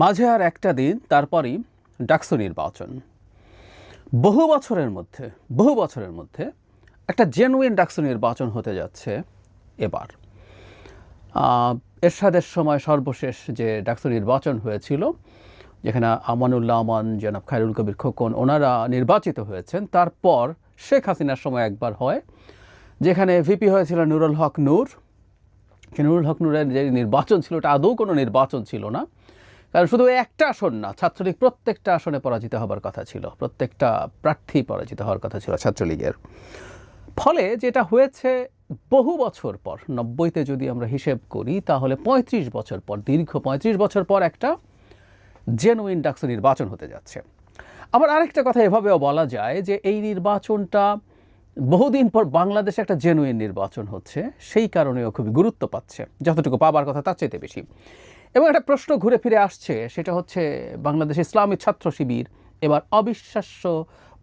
মাঝে আর একটা দিন, তারপরই ডাকসু নির্বাচন। বহু বছরের মধ্যে, বহু বছরের মধ্যে একটা জেনুইন ডাকসু নির্বাচন হতে যাচ্ছে এবার। এরশাদের সময় সর্বশেষ যে ডাকসু নির্বাচন হয়েছিল, যেখানে আমানুল্লাহ আমান, জনাব খায়রুল কবির খোকন, ওনারা নির্বাচিত হয়েছেন, তারপর শেখ হাসিনার সময় একবার হয়, যেখানে ভিপি হয়েছিল নুরুল হক নূর। নুরুল হক নূরের যে নির্বাচন ছিল, ওটা আদৌ কোনো নির্বাচন ছিল না। কারণ শুধু একটা আসন না, ছাত্রলীগ প্রত্যেকটা আসনে পরাজিত হবার কথা ছিল, প্রত্যেকটা প্রার্থী পরাজিত হওয়ার কথা ছিল ছাত্রলীগের। ফলে যেটা হয়েছে, বহু বছর পর, নব্বইতে যদি আমরা হিসেব করি, তাহলে পঁয়ত্রিশ বছর পর, দীর্ঘ পঁয়ত্রিশ বছর পর একটা জেনুইন ডাকসু নির্বাচন হতে যাচ্ছে। আবার আরেকটা কথা এভাবেও বলা যায় যে, এই নির্বাচনটা বহুদিন পর বাংলাদেশে একটা জেনুইন নির্বাচন হচ্ছে, সেই কারণেও খুবই গুরুত্ব পাচ্ছে, যতটুকু পাবার কথা তার চাইতে বেশি। এবং একটা প্রশ্ন ঘুরে ফিরে আসছে, সেটা হচ্ছে বাংলাদেশ ইসলামী ছাত্র শিবির এবার অবিশ্বাস্য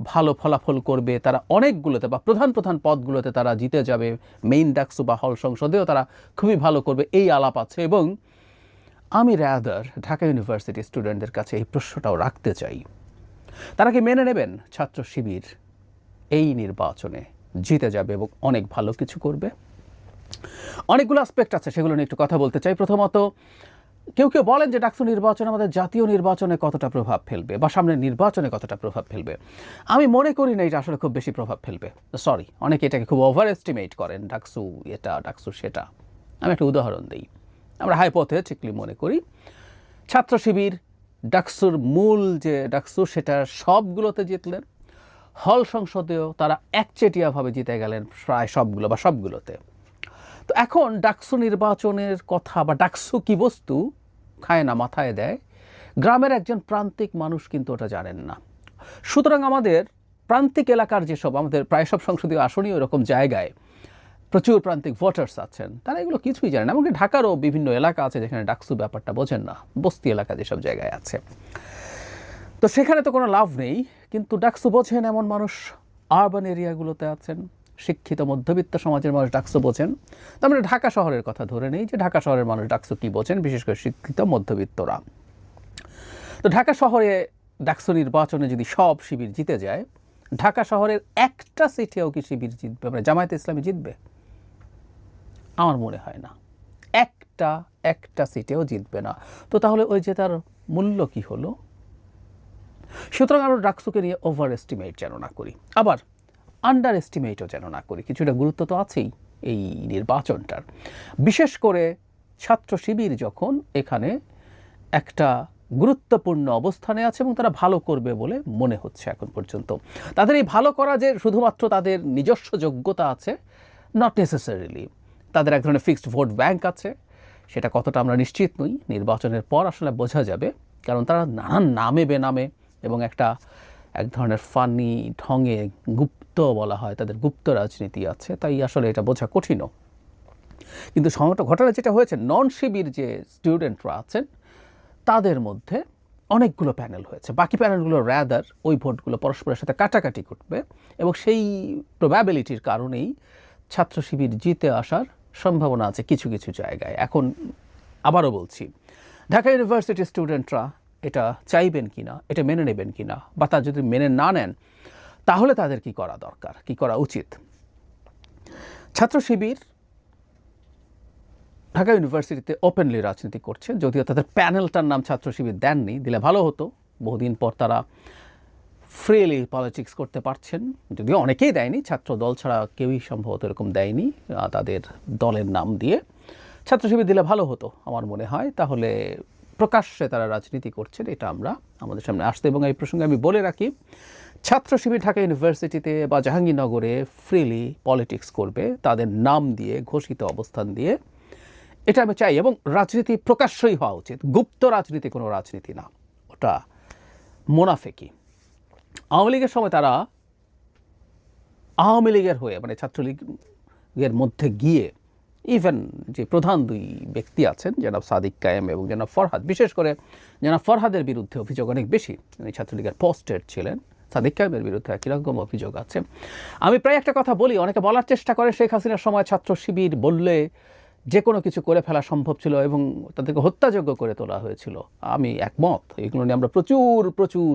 ভালো ফলাফল করবে। তারা অনেকগুলোতে বা প্রধান প্রধান পদগুলোতে তারা জিতে যাবে। মেইন ডাকসু বা হল সংসদেও তারা খুবই ভালো করবে, এই আলাপ আছে। এবং আমি র্যাদার ঢাকা ইউনিভার্সিটি স্টুডেন্টদের কাছে এই প্রশ্নটাও রাখতে চাই। তারা কি মেনে নেবেন ছাত্র শিবির এই নির্বাচনে জিতে যাবে এবং অনেক ভালো কিছু করবে? অনেকগুলো আসপেক্ট আছে, সেগুলো নিয়ে একটু কথা বলতে চাই। প্রথমত কেউ কেউ বলেন যে ডাকসু নির্বাচন আমাদের জাতীয় নির্বাচনে কতটা প্রভাব ফেলবে বা সামনের নির্বাচনে কতটা প্রভাব ফেলবে। আমি মনে করি না এটা আসলে খুব বেশি প্রভাব ফেলবে। সরি অনেকে এটাকে খুব ওভার এস্টিমেট করেন, ডাকসু এটা, ডাকসু সেটা। আমি একটা উদাহরণ দিই। আমরা হাইপোথেটিকলি মনে করি, ছাত্র শিবির, ডাকসুর মূল যে ডাকসু, সেটা সবগুলোতে জিতলেন। হল সংসদেও তারা একচেটিয়াভাবে জিতে গেলেন প্রায় সবগুলো বা সবগুলোতে। তো এখন ডাকসু নির্বাচনের কথা বা ডাকসু কি বস্তু খায় না মাথায় দেয়। গ্রামের একজন প্রান্তিক মানুষ কিন্তু ওটা জানেন না। সুতরাং আমাদের প্রান্তিক এলাকার যেসব, আমাদের প্রায় সব সংসদীয় আসনীয় ওরকম জায়গায় প্রচুর প্রান্তিক ভোটার্স আছেন। তারা এগুলো কিছুই জানেন এমনকি ঢাকারও বিভিন্ন এলাকা আছে যেখানে ডাকসু ব্যাপারটা বোঝেন না। বস্তি এলাকা যেসব জায়গায় আছে। তো সেখানে তো কোনো লাভ নেই। কিন্তু ডাকসু বোঝেন এমন মানুষ। আরবান এরিয়াগুলোতে আছেন। শিক্ষিত মধ্যবিত্ত সমাজের মানুষ ডাকসু বোঝেন। তো আমরা ঢাকা শহরের কথা ধরে নেই যে ঢাকা শহরের মানুষ ডাকসু কী বোঝেন, বিশেষ করে শিক্ষিত মধ্যবিত্তরা। তো ঢাকা শহরে ডাকসু নির্বাচনে যদি সব শিবির জিতে যায়, ঢাকা শহরের একটা সিটেও কি শিবির জিতবে? মানে জামায়াতে ইসলামী জিতবে? আমার মনে হয় না। একটা একটা সিটেও জিতবে না। তো তাহলে ওই যে তার মূল্য কি হলো? সুতরাং আমরা ডাকসুকে নিয়ে ওভার এস্টিমেট যেন না করি। আবার আন্ডার এস্টিমেটও যেন না করি, কিছুটা গুরুত্ব তো আছেই এই নির্বাচনটার। বিশেষ করে ছাত্র শিবির যখন এখানে একটা গুরুত্বপূর্ণ অবস্থানে আছে এবং তারা ভালো করবে বলে মনে হচ্ছে এখন পর্যন্ত। তাদের এই ভালো করা যে শুধুমাত্র তাদের নিজস্ব যোগ্যতা আছে নট নেসেসারিলি তাদের এক ধরনের ফিক্সড ভোট ব্যাংক আছে, সেটা কতটা আমরা নিশ্চিত নই, নির্বাচনের পর আসলে বোঝা যাবে, কারণ তারা নানান নামে বেনামে এবং একটা এক ধরনের ফানি ঢঙে গুপ্ত বলা হয়, তাদের গুপ্ত রাজনীতি আছে, তাই আসলে এটা বোঝা কঠিনও। কিন্তু সমগ্র ঘটনা যেটা হয়েছে, নন শিবির যে স্টুডেন্টরা আছেন, তাদের মধ্যে অনেকগুলো প্যানেল হয়েছে। বাকি প্যানেলগুলো র্যাদার ওই ভোটগুলো পরস্পরের সাথে কাটাকাটি করবে এবং সেই প্রবাবিলিটির কারণেই ছাত্র শিবির জিতে আসার সম্ভাবনা আছে কিছু কিছু জায়গায়। এখন আবারও বলছি, ঢাকা ইউনিভার্সিটির স্টুডেন্টরা এটা চাইবেন কিনা, এটা মেনে নেবেন কিনা, বা তা যদি মেনে না নেন তাহলে তাদের কি করা দরকার, কি করা উচিত? ছাত্র শিবির ঢাকা ইউনিভার্সিটিতে ওপেনলি রাজনীতি করছে, যদিও তাদের প্যানেলটার নাম ছাত্র শিবির দেননি, দিলে ভালো হতো। বহুদিন পর তারা ফ্রিলি পলিটিক্স করতে পারছেন, যদিও অনেকেই দেয়নি, ছাত্র দল ছাড়া কেউই সম্ভবত এরকম দেয়নি তাদের দলের নাম দিয়ে। ছাত্র শিবির দিলে ভালো হতো, আমার মনে হয়। তাহলে প্রকাশ্যে তারা রাজনীতি করছেন, এটা আমরা আমাদের সামনে আসতে, এবং এই প্রসঙ্গে আমি বলে রাখি ছাত্র শিবির ঢাকা ইউনিভার্সিটিতে বা জাহাঙ্গীরনগরে ফ্রিলি পলিটিক্স করবে, তাদের নাম দিয়ে ঘোষিত অবস্থান দিয়ে। এটা আমি চাই এবং রাজনীতি প্রকাশ্যই হওয়া উচিত। গুপ্ত রাজনীতি কোনো রাজনীতি না, ওটা মোনাফেকি আওয়ামী লীগের সময় তারা আওয়ামী লীগের হয়ে মানে ছাত্রলীগের মধ্যে গিয়ে ইভেন যে প্রধান দুই ব্যক্তি আছেন, জনাব সাদিক কায়েম এবং জনাব ফরহাদ, বিশেষ করে জনাব ফরহাদের বিরুদ্ধে অভিযোগ অনেক বেশি। ছাত্রলীগের পোস্টেড ছিলেন। সাদিক কায়েমের বিরুদ্ধে একই রকম অভিযোগ আছে। আমি প্রায় একটা কথা বলি, অনেকে বলার চেষ্টা করে, শেখ হাসিনার সময় ছাত্র শিবির বললে যে কোনো কিছু করে ফেলা সম্ভব ছিল এবং তাদেরকে হত্যাযোগ্য করে তোলা হয়েছিল। আমি একমত, এগুলো নিয়ে আমরা প্রচুর প্রচুর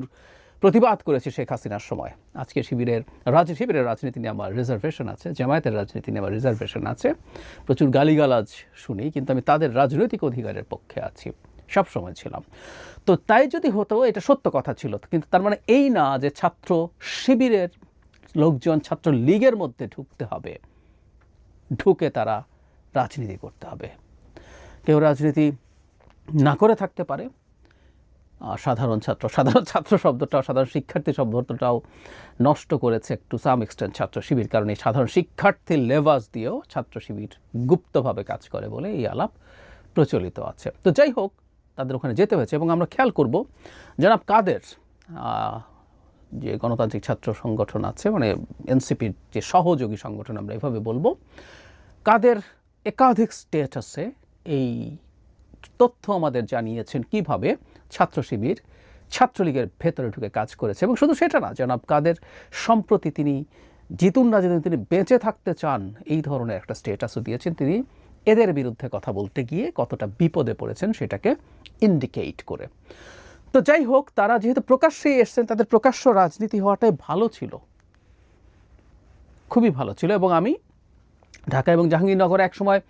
প্রতিবাদ করেছি শেখ হাসিনার সময়। আজকে শিবিরের রাজ, শিবিরের রাজনীতি নিয়ে আমার রিজার্ভেশন আছে, জামায়াতের রাজনীতি নিয়ে আমার রিজার্ভেশন আছে। প্রচুর গালিগালাজ শুনি, কিন্তু আমি তাদের রাজনৈতিক অধিকারের পক্ষে আছি। সব সময় ছিলাম। তো তাই যদি হতো, এটা সত্য কথা ছিল। কিন্তু তার মানে এই না যে ছাত্র শিবিরের লোকজন ছাত্র লীগের মধ্যে ঢুকতে হবে। ঢুকে তারা রাজনীতি করতে হবে। কেউ রাজনীতি না করে থাকতে পারে। সাধারণ ছাত্র সাধারণ ছাত্র শব্দটাও, সাধারণ শিক্ষার্থী শব্দটাও নষ্ট করেছে একটু সাম এক্সটেন্ট ছাত্র শিবির। কারণ এই সাধারণ শিক্ষার্থীর লেভাস দিয়েও ছাত্র শিবির গুপ্তভাবে কাজ করে বলে এই আলাপ প্রচলিত আছে। তো যাই হোক তাদের ওখানে যেতে হয়েছে এবং আমরা খেয়াল করব, জনাব কাদের যে গণতান্ত্রিক ছাত্র সংগঠন আছে মানে এনসিপির যে সহযোগী সংগঠন আমরা এভাবে বলব, কাদের একাধিক স্টেটাসে এই তথ্য আমাদের জানিয়েছেন কীভাবে ছাত্র শিবির ছাত্রলীগের ভেতরে ঢুকে কাজ করেছে। এবং শুধু সেটা না, জনাব কাদের, সম্প্রতি তিনি জিতুন না জিতুন তিনি বেঁচে থাকতে চান, এই ধরনের একটা স্টেটাসও দিয়েছেন। তিনি এদের বিরুদ্ধে কথা বলতে গিয়ে কতটা বিপদে পড়েছেন সেটাকে ইন্ডিকেট করে। তো যাই হোক, তারা যেহেতু প্রকাশ্যেই এসছেন, তাদের প্রকাশ্য রাজনীতি হওয়াটাই ভালো ছিল। খুবই ভালো ছিল এবং আমি ঢাকা এবং জাহাঙ্গীরনগরে একসময়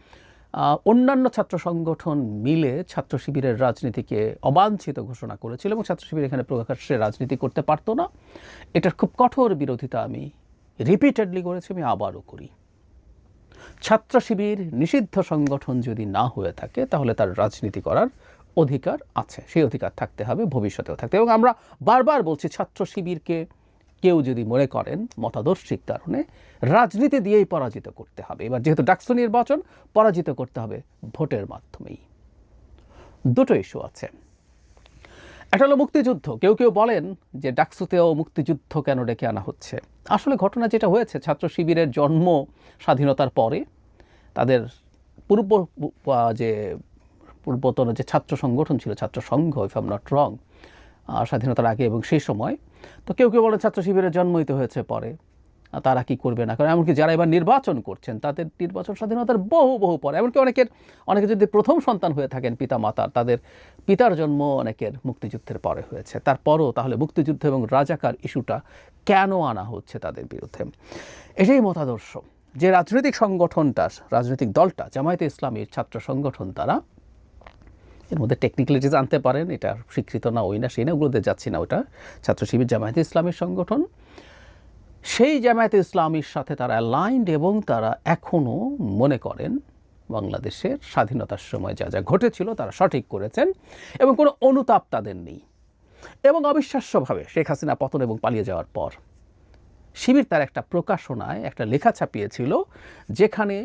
অন্যান্য ছাত্র সংগঠন মিলে ছাত্র শিবিরের রাজনীতিকে অবাঞ্ছিত ঘোষণা করেছিল এবং ছাত্র শিবির এখানে প্রকাশ্যে রাজনীতি করতে পারতো না। এটার খুব কঠোর বিরোধিতা আমি রিপিটেডলি করেছি, আমি আবারও করি। ছাত্র শিবির নিষিদ্ধ সংগঠন যদি না হয়ে থাকে, তাহলে তার রাজনীতি করার অধিকার আছে, সেই অধিকার থাকতে হবে, ভবিষ্যতেও থাকতে এবং আমরা বারবার বলছি, ছাত্র শিবিরকে কেউ যদি মনে করেন মতাদর্শিক কারণে, রাজনীতি দিয়েই পরাজিত করতে হবে। এবার যেহেতু ডাকসু নির্বাচন, পরাজিত করতে হবে ভোটের মাধ্যমেই। দুটো ইস্যু আছে। একটা হলো মুক্তিযুদ্ধ। কেউ কেউ বলেন যে ডাকসুতেও মুক্তিযুদ্ধ কেন ডেকে আনা হচ্ছে? আসলে ঘটনা যেটা হয়েছে, ছাত্র শিবিরের জন্ম স্বাধীনতার পরে, তাদের পূর্ব যে পূর্বতন যে ছাত্র সংগঠন ছিল, ছাত্র সংঘ ইফ আম নট রং স্বাধীনতার আগে এবং সেই সময়, তো কেউ কেউ বলেন ছাত্র শিবিরের জন্মই তো হয়েছে পরে। তারা কি করবে না? কারণ এমনকি যারা এবার নির্বাচন করছেন, তাদের নির্বাচন স্বাধীনতার বহু বহু পরে। এমনকি অনেকের, অনেকে যদি প্রথম সন্তান হয়ে থাকেন পিতা মাতার তাদের পিতার জন্ম অনেকের মুক্তিযুদ্ধের পরে হয়েছে। তারপরও তাহলে মুক্তিযুদ্ধ এবং রাজাকার ইস্যুটা কেন আনা হচ্ছে তাদের বিরুদ্ধে? এটাই মতাদর্শ যে রাজনৈতিক সংগঠনটা, রাজনৈতিক দলটা, জামায়াতে ইসলামীর ছাত্র সংগঠন তারা এর মধ্যে টেকনিক্যালিটি জানতে পারেন, এটা স্বীকৃত না, ওই না, সেই না, ওগুলোতে যাচ্ছি না ওটা। ছাত্র শিবির জামায়াতে ইসলামীর সংগঠন। সেই জামায়াতে ইসলামীর সাথে তারা অ্যালাইন্ড এবং তারা এখনও মনে করেন বাংলাদেশের স্বাধীনতার সময় যা যা ঘটেছিল তারা সঠিক করেছেন এবং কোনো অনুতাপ তাদের নেই। এবং অবিশ্বাস্যভাবে শেখ হাসিনা পতন এবং পালিয়ে যাওয়ার পর শিবির তার একটা প্রকাশনায় একটা লেখা ছাপিয়েছিল, যেখানে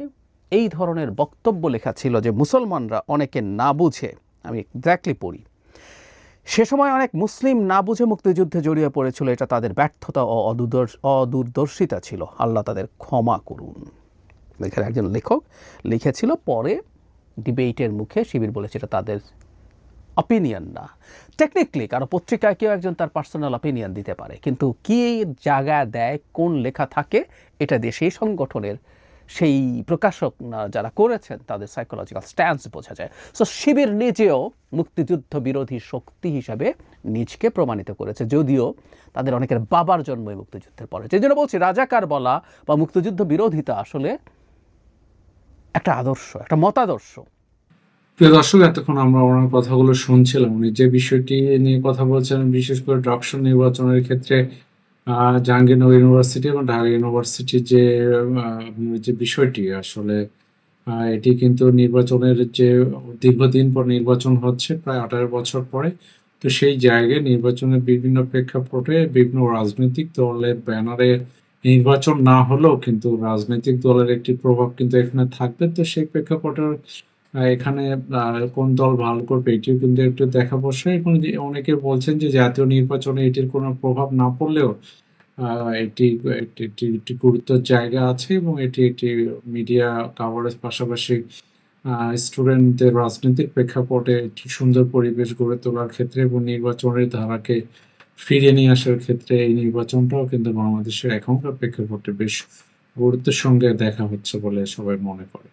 এই ধরনের বক্তব্য লেখা ছিল যে মুসলমানরা অনেকে না বুঝে আমি এক্স্যাক্টলি পড়ি। সে সময় অনেক মুসলিম না বুঝে মুক্তিযুদ্ধে জড়িয়ে পড়েছিল, এটা তাদের ব্যর্থতা ও অদূরদর্শ অদূরদর্শিতা ছিল। আল্লাহ তাদের ক্ষমা করুন। এখানে একজন লেখক লিখেছিল, পরে ডিবেটের মুখে শিবির বলেছে, এটা তাদের অপিনিয়ন না। টেকনিক্যালি কারও পত্রিকায় কেউ একজন তার পার্সোনাল অপিনিয়ন দিতে পারে, কিন্তু কি জায়গা দেয়, কোন লেখা থাকে, এটা দিয়ে সেই সংগঠনের সেই প্রকাশক যারা করেছেন তাদের সাইকোলজিক্যাল স্ট্যান্স বোঝা যায়। সো শিবির নিজেও মুক্তিযুদ্ধ বিরোধী শক্তি হিসাবে নিজকে প্রমাণিত করেছে। যদিও তাদের অনেকের বাবার জন্মই মুক্তিযুদ্ধের পরে। যে জন্য বলছি, রাজাকার বলা বা মুক্তিযুদ্ধ বিরোধিতা আসলে একটা আদর্শ, একটা মতাদর্শ। প্রিয় দর্শক, এতক্ষণ আমরা ওনার কথাগুলো শুনছিলাম। উনি যে বিষয়টি নিয়ে কথা বলছেন বিশেষ করে ড্রাকশন নির্বাচনের ক্ষেত্রে জাহাঙ্গীরনগর ইউনিভার্সিটি এবং ঢাকা ইউনিভার্সিটির যে যে বিষয়টি আসলে এটি কিন্তু নির্বাচনের যে দীর্ঘদিন পর নির্বাচন হচ্ছে প্রায় আঠারো বছর পরে। তো সেই জায়গায় নির্বাচনের বিভিন্ন প্রেক্ষাপটে বিভিন্ন রাজনৈতিক দলের ব্যানারে নির্বাচন না হলেও কিন্তু রাজনৈতিক দলের একটি প্রভাব কিন্তু এখানে থাকবে। তো সেই প্রেক্ষাপটে আহ, এখানে কোন দল ভালো করবে এটিও কিন্তু একটু দেখা বসে। এবং অনেকে বলছেন যে জাতীয় নির্বাচনে এটির কোনো প্রভাব না পড়লেও এটি এটি একটি গুরুত্বের জায়গা আছে এবং এটি একটি মিডিয়া কাভারেজ পাশাপাশি স্টুডেন্টদের রাজনীতির প্রেক্ষাপটে একটি সুন্দর পরিবেশ গড়ে তোলার ক্ষেত্রে এবং নির্বাচনের ধারাকে ফিরিয়ে নিয়ে আসার ক্ষেত্রে এই নির্বাচনটাও কিন্তু বাংলাদেশের এখনকার প্রেক্ষাপটে বেশ গুরুত্বের সঙ্গে দেখা হচ্ছে বলে সবাই মনে করে।